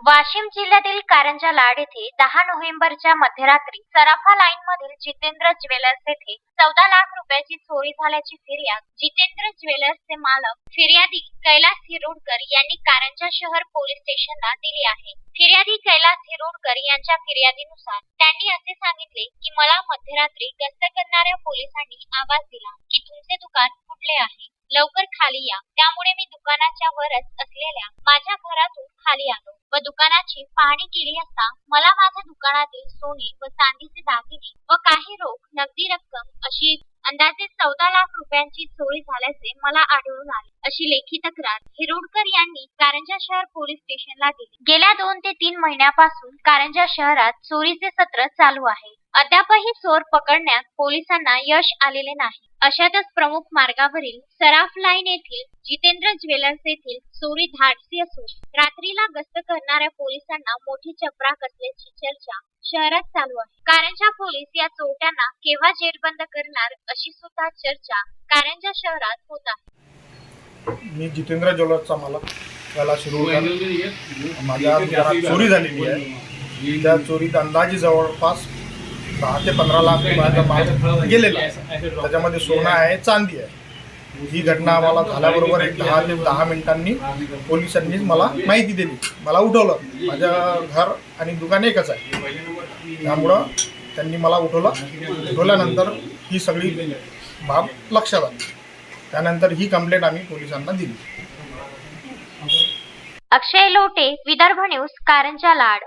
वाशिम जिल्ह्यातील कारंजा लाड येथे दहा नोव्हेंबरच्या मध्यरात्री सराफा लाईन मधील जितेंद्र ज्वेलर्स येथे चौदा लाख रुपयाची चोरी झाल्याची फिर्याद. जितेंद्र ज्वेलर्सचे मालक फिर्यादी कैलास हिरोडकर यांनी कारंजा शहर पोलीस स्टेशनला दिली आहे. फिर्यादी कैलास हिरोडकर यांच्या फिर्यादीनुसार त्यांनी असे सांगितले की मला मध्यरात्री गस्त करणाऱ्या पोलिसांनी आवाज दिला की तुमचे दुकान कुठले आहे. लवकर खाली या. त्यामुळे मी दुकानाच्या वरच असलेल्या माझ्या घरातून खाली आलो व दुकानाची पाहणी केली असता मला माझ्या दुकानातील सोने व चांदीचे दागिने व काही रोख नगदी रक्कम अशी अंदाजे चौदा लाख रुपयांची चोरी झाल्याचे मला आढळून आले. अशी लेखी तक्रार हिरोडकर यांनी कारंजा शहर पोलीस स्टेशनला दिली. गेल्या दोन ते तीन महिन्यापासून कारंजा शहरात चोरीचे सत्र चालू आहे. अद्यापही चोर पकडण्यात पोलिसांना यश आलेले नाही. अशातच प्रमुख मार्गावरील सराफ लाईन येथील जितेंद्र ज्वेलर्स येथील चोरी धाडसी असून रात्रीला गस्त करणाऱ्या पोलिसांना मोठी चपराक असल्याची चर्चा शहरात चालू आहे. कारंजा पोलीस या चोरट्यांना केव्हा जेरबंद करणार अशी सुद्धा चर्चा कारंजा शहरात होत आहे. मी जितेंद्र ज्वेलर्सचा मालक. त्याला शिरोडकर माझ्या दुकानात चोरी झालेली आहे. त्या चोरीत अंदाजे जवळपास दहा ते पंधरा लाख रुपयाचा माल गेलेला आहे. त्याच्यामध्ये सोनं आहे चांदी आहे. ही घटना आम्हाला झाल्याबरोबर एक दहा ते दहा मिनिटांनी पोलिसांनीच मला माहिती दिली. मला उठवलं. माझं घर आणि दुकान एकच आहे. त्यामुळं त्यांनी मला उठवलं. उठवल्यानंतर ही सगळी बाब लक्षात आली. त्यानंतर ही कंप्लेंट आम्ही पोलिसांना दिली. अक्षय लोटे विदर्भ न्यूज कारंजा लाड.